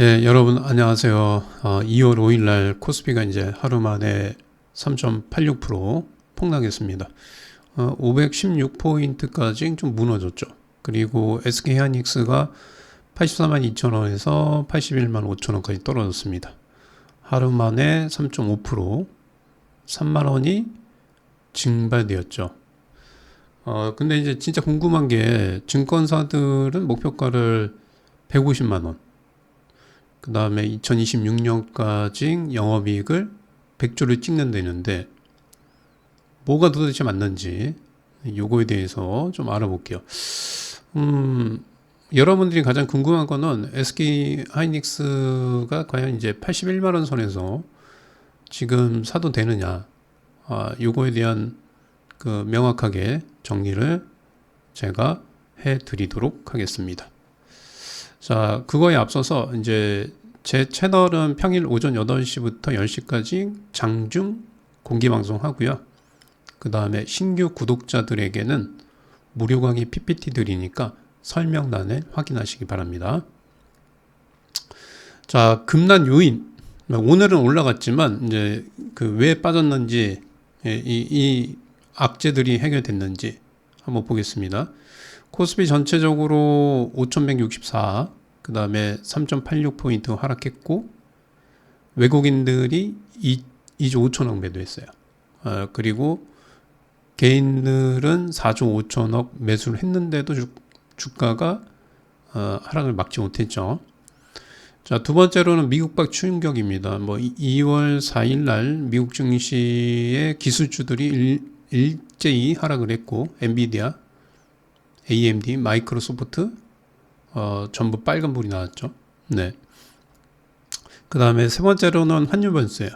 예, 여러분 안녕하세요. 어, 2월 5일 날 코스피가 이제 하루 만에 3.86% 폭락했습니다. 어, 516포인트까지 좀 무너졌죠. 그리고 SK 하이닉스가 84만 2천 원에서 81만 5천 원까지 떨어졌습니다. 하루 만에 3.5% 3만 원이 증발되었죠. 어, 근데 이제 진짜 궁금한 게 증권사들은 목표가를 150만 원 그 다음에 2026년까지 영업이익을 100조를 찍는다는데 뭐가 도대체 맞는지 요거에 대해서 좀 알아볼게요. 음, 여러분들이 가장 궁금한 거는 SK 하이닉스가 과연 이제 81만 원 선에서 지금 사도 되느냐, 아, 요거에 대한 그 명확하게 정리를 제가 해 드리도록 하겠습니다. 자, 그거에 앞서서 이제 제 채널은 평일 오전 8시부터 10시까지 장중 공개 방송 하고요. 그 다음에 신규 구독자들에게는 무료 강의 PPT 드리니까 설명란에 확인하시기 바랍니다. 자, 급난 요인. 오늘은 올라갔지만 이제 그 왜 빠졌는지 예, 이, 이 악재들이 해결됐는지 한번 보겠습니다. 코스피 전체적으로 5,164, 그 다음에 3.86포인트 하락했고, 외국인들이 2, 2조 5천억 매도했어요. 어, 그리고 개인들은 4조 5천억 매수를 했는데도 주, 주가가 어, 하락을 막지 못했죠. 자, 두 번째로는 미국박 충격입니다. 뭐 2월 4일 날 미국 증시의 기술주들이 일, 일제히 하락을 했고 엔비디아, AMD, 마이크로소프트 어, 전부 빨간불이 나왔죠. 네. 그 다음에 세 번째로는 환율 변수예요.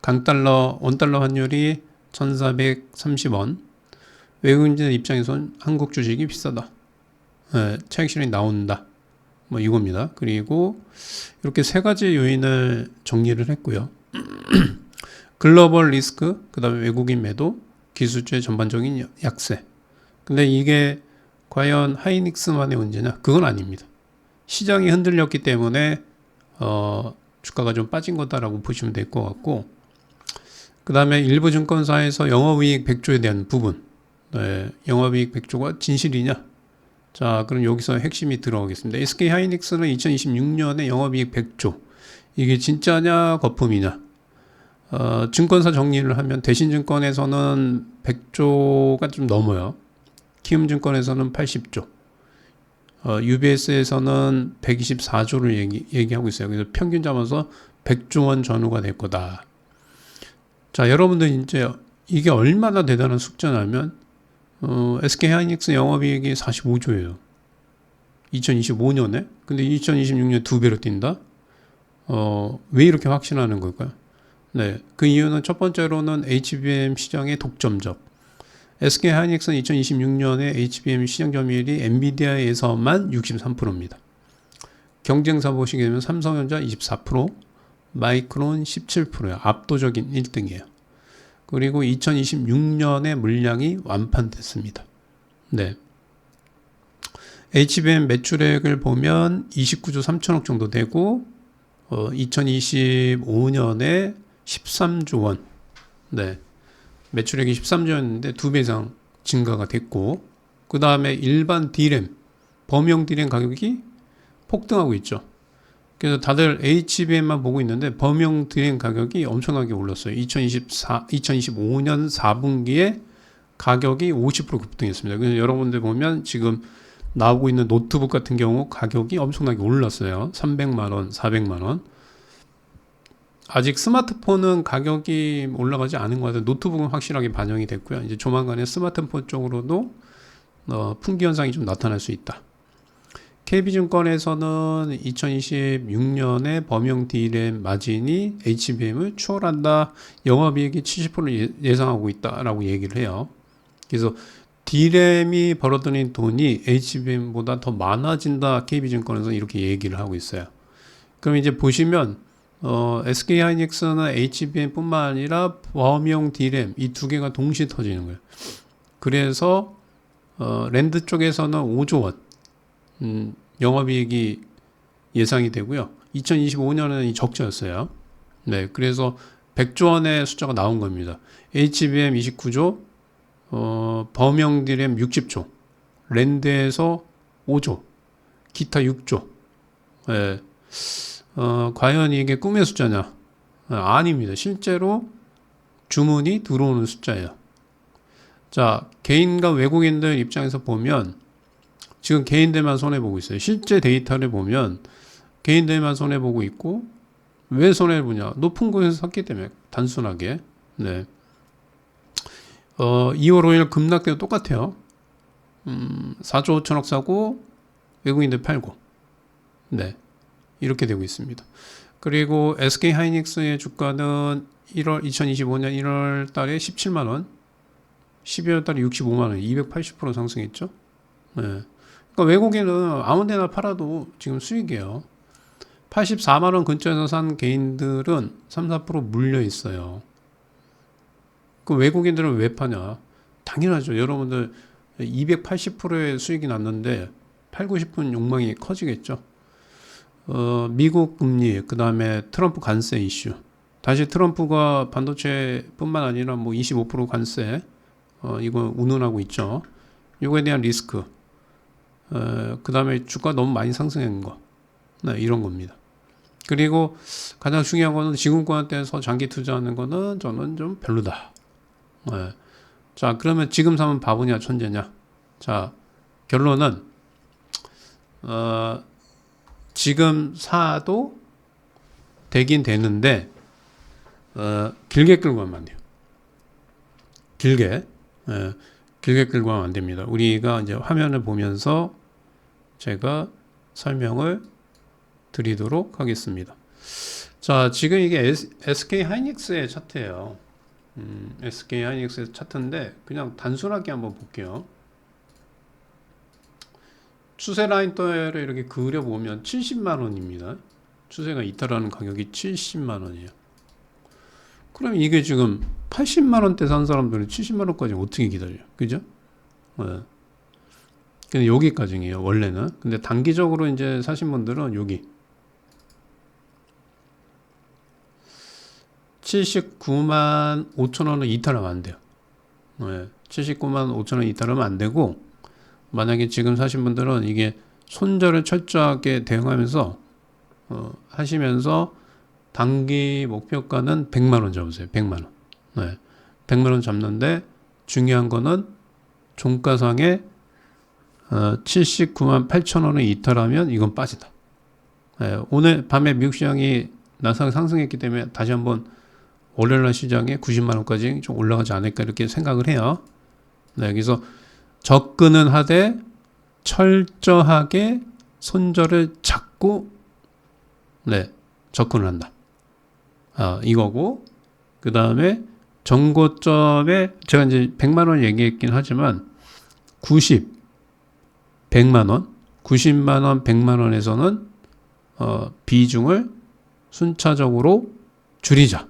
강달러, 원달러 환율이 1430원. 외국인들 입장에선 한국 주식이 비싸다. 네, 차익 실현이 나온다. 뭐 이겁니다. 그리고 이렇게 세 가지 요인을 정리를 했고요. 글로벌 리스크, 그 다음에 외국인 매도, 기술주의 전반적인 약세. 근데 이게 과연 하이닉스만의 문제냐? 그건 아닙니다. 시장이 흔들렸기 때문에 어, 주가가 좀 빠진 거다라고 보시면 될 것 같고 그 다음에 일부 증권사에서 영업이익 100조에 대한 부분 네, 영업이익 100조가 진실이냐? 자, 그럼 여기서 핵심이 들어가겠습니다. SK 하이닉스는 2026년에 영업이익 100조. 이게 진짜냐, 거품이냐? 어, 증권사 정리를 하면 대신증권에서는 100조가 좀 넘어요. 키움증권에서는 80조. 어, UBS에서는 124조를 얘기, 얘기 하고 있어요. 그래서 평균 잡아서 100조 원 전후가 될 거다. 자, 여러분들 이제 이게 얼마나 대단한 숙제냐면 어, SK 하이닉스 영업이익이 45조예요. 2025년에. 근데 2026년 두 배로 뛴다? 어, 왜 이렇게 확신하는 걸까요? 네. 그 이유는 첫 번째로는 HBM 시장의 독점적. SK 하이닉스는 2026년에 HBM 시장 점유율이 엔비디아에서만 63%입니다. 경쟁사 보시게 되면 삼성전자 24%, 마이크론 17%요. 압도적인 1등이에요. 그리고 2026년에 물량이 완판됐습니다. 네. HBM 매출액을 보면 29조 3천억 정도 되고 어, 2025년에 13조 원. 네. 매출액이 13조였는데 두 배 이상 증가가 됐고 그 다음에 일반 D램 범용 D램 가격이 폭등하고 있죠. 그래서 다들 HBM만 보고 있는데 범용 드램 가격이 엄청나게 올랐어요. 2024, 2025년 4분기에 가격이 50% 급등했습니다. 그래서 여러분들 보면 지금 나오고 있는 노트북 같은 경우 가격이 엄청나게 올랐어요. 300만 원, 400만 원. 아직 스마트폰은 가격이 올라가지 않은 것 같아요. 노트북은 확실하게 반영이 됐고요. 이제 조만간에 스마트폰 쪽으로도 어, 풍기 현상이 좀 나타날 수 있다. KB증권에서는 2026년에 범용 D램 마진이 HBM을 추월한다. 영업이익이 70% 예상하고 있다라고 얘기를 해요. 그래서 D램이 벌어들인 돈이 HBM보다 더 많아진다. KB증권에서 이렇게 얘기를 하고 있어요. 그럼 이제 보시면 어, SK 하이닉스는 HBM뿐만 아니라 범용 D램 이 두 개가 동시에 터지는 거예요. 그래서 어, 랜드 쪽에서는 5조 원 음, 영업이익이 예상이 되고요. 2025년에는 이 적자였어요. 네, 그래서 100조 원의 숫자가 나온 겁니다. HBM 29조, 어, 범용 디램 60조, 랜드에서 5조, 기타 6조. 예. 어, 과연 이게 꿈의 숫자냐? 아, 아닙니다. 실제로 주문이 들어오는 숫자예요. 자, 개인과 외국인들 입장에서 보면 지금 개인들만 손해보고 있어요. 실제 데이터를 보면 개인들만 손해보고 있고 왜 손해보냐? 높은 곳에서 샀기 때문에 단순하게. 네. 어, 2월 5일 급락대도 똑같아요. 음, 4조 5천억 사고 외국인들 팔고. 네. 이렇게 되고 있습니다. 그리고 SK 하이닉스의 주가는 1월 2025년 1월 달에 17만 원, 12월 달에 65만 원, 280% 상승했죠. 네. 그러니까 외국인은 아무데나 팔아도 지금 수익이에요. 84만 원 근처에서 산 개인들은 3, 4% 물려 있어요. 그 외국인들은 왜 파냐? 당연하죠. 여러분들 280%의 수익이 났는데 팔고 싶은 욕망이 커지겠죠. 어, 미국 금리, 그 다음에 트럼프 관세 이슈. 다시 트럼프가 반도체뿐만 아니라 뭐 25% 관세, 어, 이거 운운하고 있죠. 이거에 대한 리스크. 어, 그 다음에 주가 너무 많이 상승한 거. 네, 이런 겁니다. 그리고 가장 중요한 거는 지금권한테서 장기 투자하는 거는 저는 좀 별로다. 네. 자, 그러면 지금 사면 바보냐, 천재냐? 자, 결론은, 어, 지금 사도 되긴 되는데, 어, 길게 끌고 가면 안 돼요. 길게, 예, 길게 끌고 가면 안 됩니다. 우리가 이제 화면을 보면서 제가 설명을 드리도록 하겠습니다. 자, 지금 이게 SK 하이닉스의 차트예요. 음, SK 하이닉스의 차트인데 그냥 단순하게 한번 볼게요. 추세 라인 또를 이렇게 그려 보면 70만 원입니다. 추세가 이탈하는 가격이 70만 원이에요. 그럼 이게 지금 80만 원대 산 사람들은 70만 원까지 어떻게 기다려? 그죠? 네. 근데 여기까지예요, 원래는. 근데 단기적으로 이제 사신 분들은 여기 79만 5천 원은 이탈하면 안 돼요. 네. 79만 5천 원 이탈하면 안 되고 만약에 지금 사신 분들은 이게 손절을 철저하게 대응하면서 어, 하시면서 단기 목표가는 100만 원 잡으세요. 100만 원. 네. 100만 원 잡는데 중요한 거는 종가상에 어, 79만 8천 원을 이탈하면 이건 빠지다. 네. 오늘 밤에 미국 시장이 나상 상승했기 때문에 다시 한번 월요일 시장에 90만 원까지 좀 올라가지 않을까 이렇게 생각을 해요. 네, 그래서 접근은 하되 철저하게 손절을 잡고 네, 접근을 한다. 아, 이거고 그 다음에 정고점에 제가 이제 100만 원 얘기했긴 하지만 90, 100만 원, 90만 원, 100만 원에서는 어, 비중을 순차적으로 줄이자.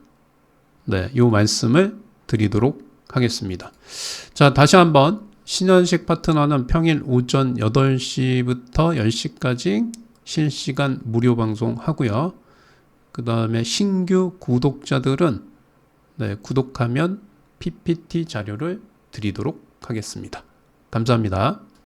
네, 요 말씀을 드리도록 하겠습니다. 자, 다시 한번 신현식 파트너는 평일 오전 8시부터 10시까지 실시간 무료 방송 하고요. 그 다음에 신규 구독자들은 네, 구독하면 PPT 자료를 드리도록 하겠습니다. 감사합니다.